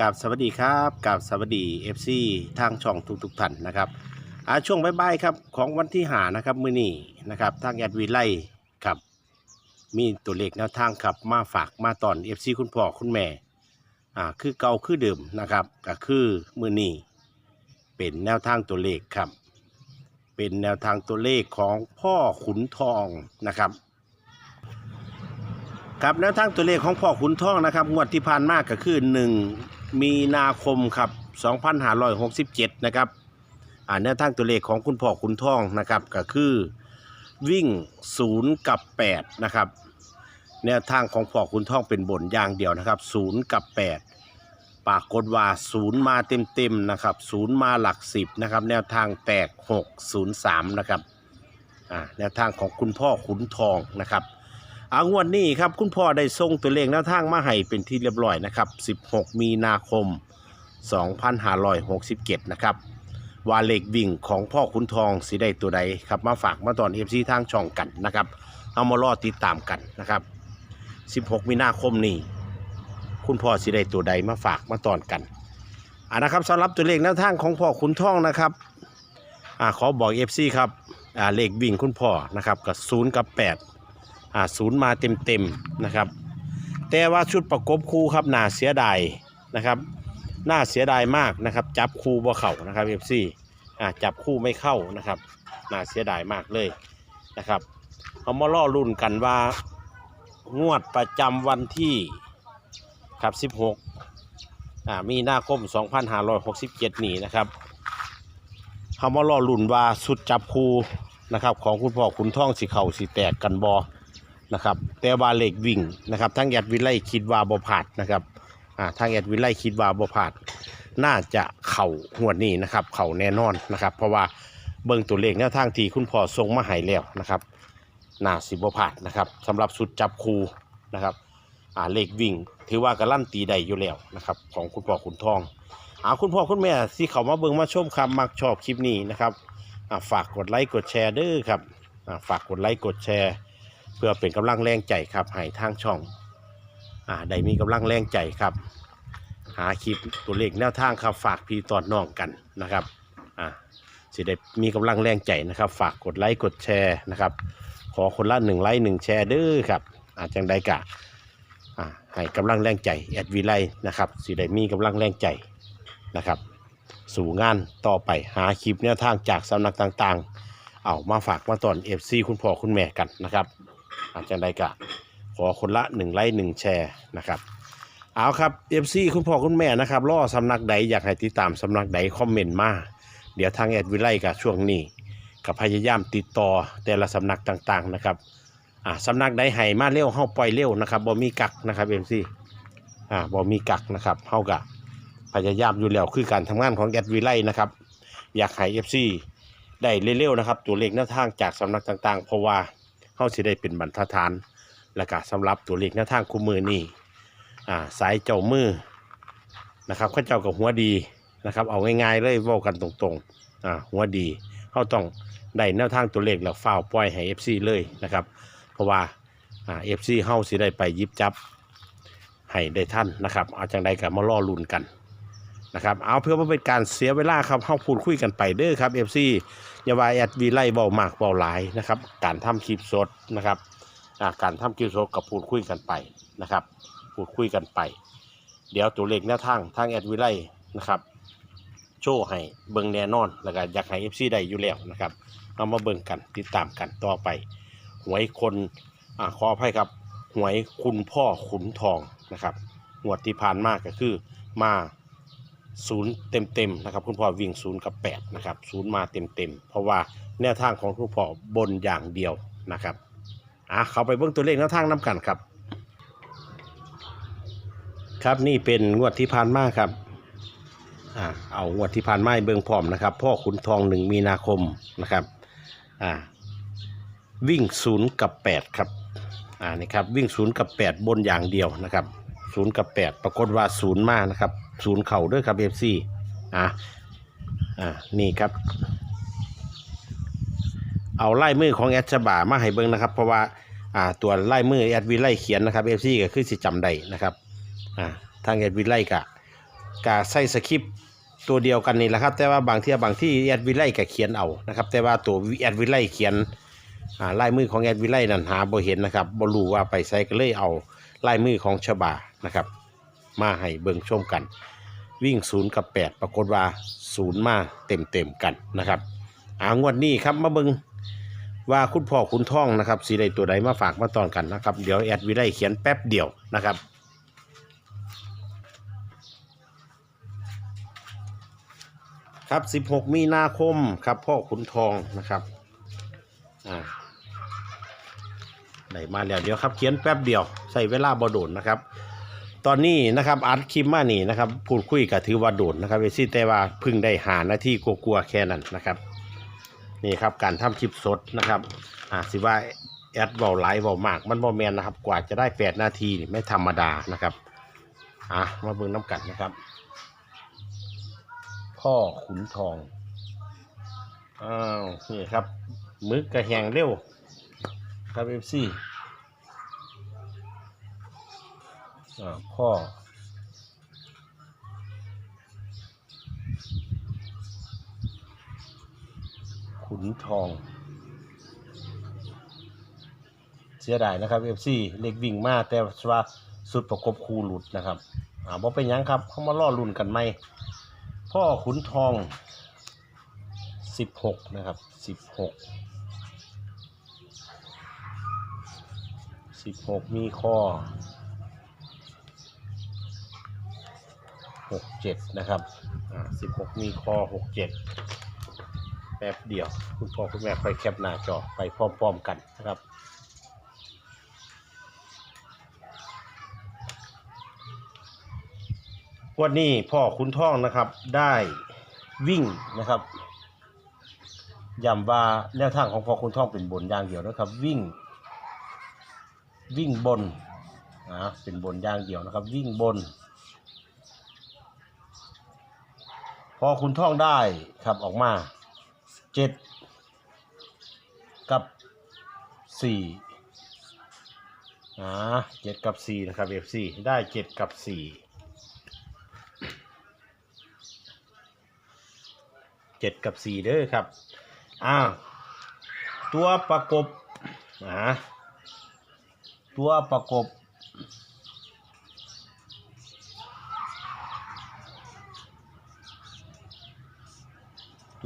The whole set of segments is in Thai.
กับสวัสดีครับกับสวัสดี FC ทางช่องทุกๆท่านนะครับอาช่วงบ่ายๆครับของวันที่หานะครับมื้อนี้นะครับทางแอดวีไลครับมีตัวเลขแนวทางครับมาฝากมาตอน FC คุณพ่อคุณแม่อ่าคือเก่าคือเดิมนะครับก็คือมื้อนี้เป็นแนวทางตัวเลขครับ เป็นแนวทางตัวเลขของพ่อขุนทองนะครับครับแนวทางตัวเลขของพ่อขุนทองนะครับงวดที่ผ่านมาก็คือ1 มีนาคมครับ 2567 นะครับอ่าแนวทางตัวเลขของคุณพ่อขุนทองนะครับก็คือวิ่ง 0 กับ 8 นะครับแนวทางของพ่อขุนทองเป็นบนอย่างเดียวนะครับ0กับ 8ปรากฏว่า 0 มาเต็มๆนะครับ0มาหลัก 10 นะครับ แนวทางแตก 6 0 3 นะครับอ่าแนวทางของคุณพ่อขุนทองนะครับ อางวดนี้ครับคุณพ่อได้ส่งตัวเลขแนวทางมาให้เป็นที่เรียบร้อยนะครับ 16 มีนาคม 2567 นะครับ ว่าเลขวิ่งของพ่อขุนทองสิได้ตัวใดครับมาฝากมาตอนเอฟซีทางช่องกันนะครับ เอามารอติดตามกันนะครับ 16 มีนาคมนี้คุณพ่อสิได้ตัวใดมาฝากมาตอนกันอ่านะครับสำหรับตัวเลขแนวทางของพ่อขุนทองนะครับอ่าขอบอกเอฟซีครับอ่าเลขวิ่งคุณพ่อนะครับกับ0กับ8 อ่าศูนย์มาเต็มๆนะครับ แต่ว่าชุดประกบคู่ครับน่าเสียดายนะครับน่าเสียดายมากนะครับ จับคู่บ่เข้านะครับเอฟซีอ่าจับคู่ไม่เข้านะครับน่าเสียดายมากเลยนะครับเอามาล่อรุ่นกันว่างวดประจำวันที่ครับ 16อ่ามีนาคม 2567 นี้นะครับเขามาล่อรุ่นว่าสุดจับคู่นะครับของคุณพ่อคุณท่องสีเข่าสีแตกกันบอ นะครับแต่ว่าเหล็กวิ่งนะครับทั้งแอดวิไลคิดว่าบ่ผาดนะครับอ่าทางแอดวิไลคิดว่าบ่ผาดน่าจะเข่าหัวนี้นะครับ เข่าแน่นอนนะครับ เพราะว่าเบิ่งตัวเลขแนวทางที่คุณพ่อส่งมาให้แล้วนะครับนาสิบ่ผาดนะครับสำหรับสุดจับคูนะครับอ่าเลขวิ่ง ถือว่าการันตีได้อยู่แล้วนะครับ ของคุณพ่อคุณทองอาคุณพ่อคุณแม่ที่เขามาเบิ่งมาชมคำมักชอบคลิปนี้นะครับอ่าฝากกดไลค์กดแชร์เด้อครับอ่าฝากกดไลค์กดแชร์ เพื่อเป็นกำลังแรงใจครับให้ทางช่องอ่าได้มีกำลังแรงใจครับ หาคลิปตัวเลขแนวทางครับฝากพี่ตอดน้องกันนะครับอ่าสิได้มีกำลังแรงใจนะครับ ฝากกดไลค์กดแชร์นะครับ ขอคนละหนึ่งไลค์หนึ่งแชร์เด้อครับอาจังใดกะอ่าให้กำลังแรงใจแอดวีไลนะครับสิได้มีกำลังแรงใจนะครับ สู่งานต่อไปหาคลิปแนวทางจากสำนักต่างๆ เอามาฝากมาตอน FC คุณพ่อคุณแม่กันนะครับ อาจารย์ใดกะขอคนละ1ไลค์1แชร์นะครับเอาครับ FC คุณพ่อคุณแม่นะครับล่อสำนักใดอยากให้ติดตามสำนักใดคอมเมนต์มาเดี๋ยวทางแอดวิไลกับช่วงนี้กับพยายามติดต่อแต่ละสำนักต่างๆนะครับอ่าสำนักใดให้มาเร็วเฮาปล่อยเร็วนะครับบ่มีกักนะครับ MC อ่าบ่มีกักนะครับเฮากะพยายามอยู่แล้วคือการทำงานของแอดวิไลนะครับอยากให้ FC ได้เร็วๆนะครับตัวเลขแนวทางจากสำนักต่างๆ เพราะว่า เขาสิได้เป็นบรรทัดฐาน และก็สำหรับตัวเลขแนวทางคู่มือนี่อ่าสายเจ้ามือนะครับข้าเจ้ากับหัวดีนะครับ เอาง่ายๆเลยเว้ากันตรงๆอ่าหัวดีเขาต้องได้แนวทางตัวเลขแล้วฟ้าวปล่อยให้ FC เลยนะครับ เพราะว่าอ่า FC เฮาสิได้ไปยิบจับให้ได้ท่านนะครับเอาจังใดกับมาล่อลุนกันนะครับเอาเพื่อว่าเป็นการเสียเวลาครับเฮาพูดคุยกันไปเด้อครับ FC อย่าว่าแอดวีไล่เบามากเบาหลายนะครับ การทำคลิปสดนะครับการทำคลิปสดกับพูดคุยกันไปนะครับ พูดคุยกันไป เดี๋ยวตัวเลขแนวทางทางแอดวีไล่นะครับโชว์ให้เบิ่งแน่นอนแล้วก็อยากให้เอฟซีได้อยู่แล้วนะครับเอามาเบิ่งกันติดตามกันต่อไป หวยคนอขออภัยครับหวยคุณพ่อขุนทองนะครับงวดที่ผ่านมาก็คือมา ศูนย์เต็มเต็มนะครับคุณพ่อวิ่งศูนย์กับแปดนะครับศูนย์มาเต็มเต็มเพราะว่าแนวทางของคุณพ่อบนอย่างเดียวนะครับอะเขาไปเบื้งตัวเลขแนวทางน้กันครับ ครับนี่เป็นงวดที่ผ่านมาครับอ่าเอางวดที่ผ่านมาเบื้องพร้อมนะครับ พ่อขุนทองหนึ่งมีนาคมนะครับอ่าวิ่งศูนย์กับแปดครับอ่านี่ครับวิ่งศูนย์กับแปดบนอย่างเดียวนะครับศูนย์กับแปดปรากฏว่าศูนย์มานะครับ ศูนย์เข่าด้วยครับเอฟซีอะอ่านี่ครับ เอาไล่มือของแอดฉบามาให้เบิ่งนะครับ เพราะว่าอ่าตัวไล่มือแอดวิไลเขียนนะครับเอฟซีก็คือสิจำได้นะครับอ่าทางแอดวิไลกะกะใส่สคริปต์ตัวเดียวกันนี่แหละครับ แต่ว่าบางที่บางที่แอดวิไลก็เขียนเอานะครับ แต่ว่าตัวแอดวิไลเขียนอ่าลายมือของแอดวิไลนั่นหาบ่เห็นนะครับบ่รู้ว่าไปใส่ก็เลยเอาลายมือของฉบานะครับ มาให้เบิ่งชมกัน วิ่งศูนย์กับ8ปรากฏว่าศูนย์มาเต็มเต็มกันนะครับอ่างวดนี้ครับมาเบิ่งว่าคุณพ่อคุณท่องนะครับสีใดตัวใดมาฝากมาตอนกันนะครับ เดี๋ยวแอดวิไลเขียนแป๊บเดียวนะครับครับ 16 มีนาคมครับพ่อขุนทองนะครับอ่าได้มาแล้วเดี๋ยวครับ เขียนแป๊บเดียว ใส่เวลาบโดนนะครับ ตอนนี้นะครับอัดคลิปมานี่นะครับพูดคุยกับถือว่าโดนนะครับเวซี่แต่ว่าเพึ่งได้หาหน้าที่กลัวๆแค่นั้นนะครับนี่ครับการทำคลิปสดนะครับอ่าสิว่าแอดเบาไลฟ์เบามาก มันบอแมนนะครับกว่าจะได้8นาทีนี่ไม่ธรรมดานะครับอะมาเบิ่งน้ำกันนะครับ พ่อขุนทองอ้าวนี่ครับมึกกระแหงเร็วครับเอฟซี อ่าพ่อขุนทอง เสียดายนะครับเอฟซีเล็กวิ่งมากแต่ว่าสุดประกบคูหลุดนะครับอ่าบ่เป็นยังครับ เขามาล่อลุ่นกันไหมพ่อขุนทองสิบหกนะครับสิบหกสิบหกมีข้อ หกเจ็ดนะครับอ่าสิบหกมีข้อหกเจ็ดแป๊บเดียว คุณพ่อคุณแม่ค่อยแคปหน้าจอไปพร้อมๆกันนะครับวันนี้พ่อคุณท่องนะครับได้วิ่งนะครับย้ำว่าแนวทางของพ่อคุณท่องเป็นบนอย่างเดียวนะครับ วิ่ง วิ่งบนนะเป็นบนอย่างเดียวนะครับ วิ่งบน พอคุณท่องได้ครับออกมาเจ็ดกับสี่อ่าเจ็ดกับสี่นะครับเอฟซีได้เจ็ดกับสี่เจ็ดกับสี่เด้อครับอ้าวตัวประกบอ่าตัวประกบ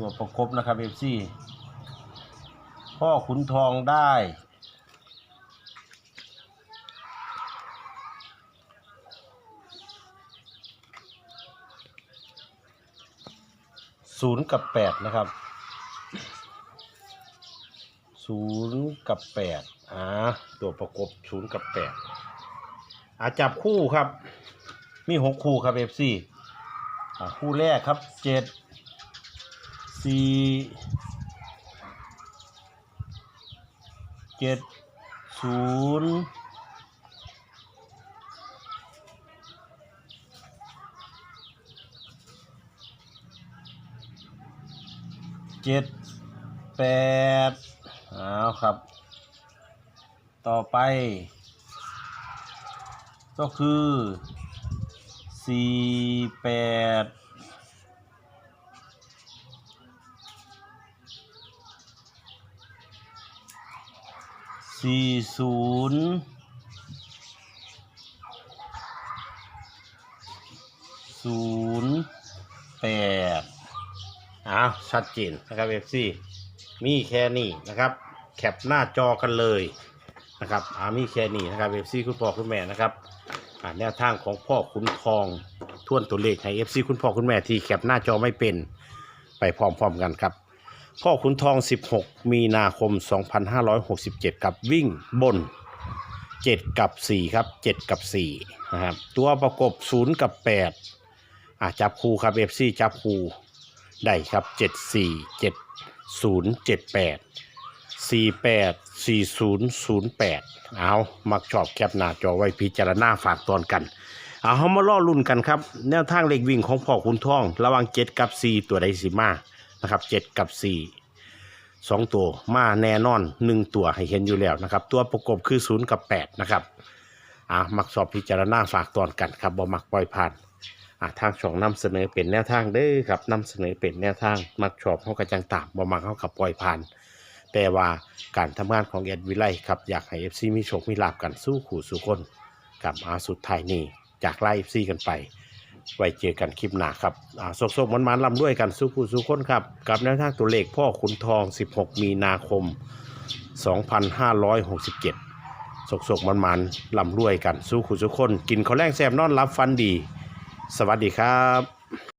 ตัวประกบนะครับเอฟซีพ่อขุนทองได้ศูนย์กับแปดนะครับศูนย์กับแปดอ่าตัวประกบศูนย์กับแปดอาจับคู่ครับ มีหกคู่ครับเอฟซี่คู่แรกครับเจ็ด สี่เจ็ดศูนย์เจ็ดแปดเอาครับ ต่อไป ก็คือสี่แปด สี่ศูนย์ศูนย์แปดอ้าวชัดเจนนะครับเอฟซีมีแค่นี้นะครับ แคปหน้าจอกันเลยนะครับอามีแค่นี้นะครับเอฟซีคุณพ่อคุณแม่นะครับอ่าแนวทางของพ่อขุนทองทวนตัวเลขให้เอฟซีคุณพ่อคุณแม่ที่แคปหน้าจอไม่เป็นไปพร้อมๆกันครับ พ่อขุนทอง 16 มีนาคม 2567กับวิ่งบน 7 กับ 4 ครับ 7 กับ4นะครับตัวประกบ 0 กับ 8อะจับคู่ครับ FC จับคู่ได้ครับ 7 4 7 0 7 8 4 8 4 0 0 8 เอา มักชอบแคปหน้าจอไว้พิจารณาฝากตอนกัน เอาเขามาล่อลุ่นกันครับ แนวทางเลขวิ่งของพ่อคุณทอง ระว่าง7 กับ 4 ตัวใดสิมา นะครับเจ็ดกับสี่สองตัวมาแน่นอนหนึ่งตัวให้เห็นอยู่แล้วนะครับ ตัวประกบคือศูนย์กับแปดนะครับอ่ามักสอบพิจารณาฝากตอนกันครับบ่มักปล่อยผ่านอะทางช่องนำเสนอเป็นแนวทางเด้อครับนำเสนอเป็นแนวทางมักชอบเข้ากระจังตามบ่มักเข้ากับปล่อยผ่าน แต่ว่าการทำงานของเอ็ดวิไลครับอยากให้ FC มีโชคมีลาบกันสู้ขู่สู้คนกับอาสุดท้ายนี้จากไล่ FC กันไป ไว้เจอกันคลิปหน้าครับอ่าโซกๆมันลำด้วยกันสู้คู่สู้คนครับ กับแนวทางตัวเลขพ่อขุนทอง 16 มีนาคม 2567โซกๆมันๆลำด้วยกันสู้คู่สู้คน กินข้าวแรงแซมนอนรับฟันดี สวัสดีครับ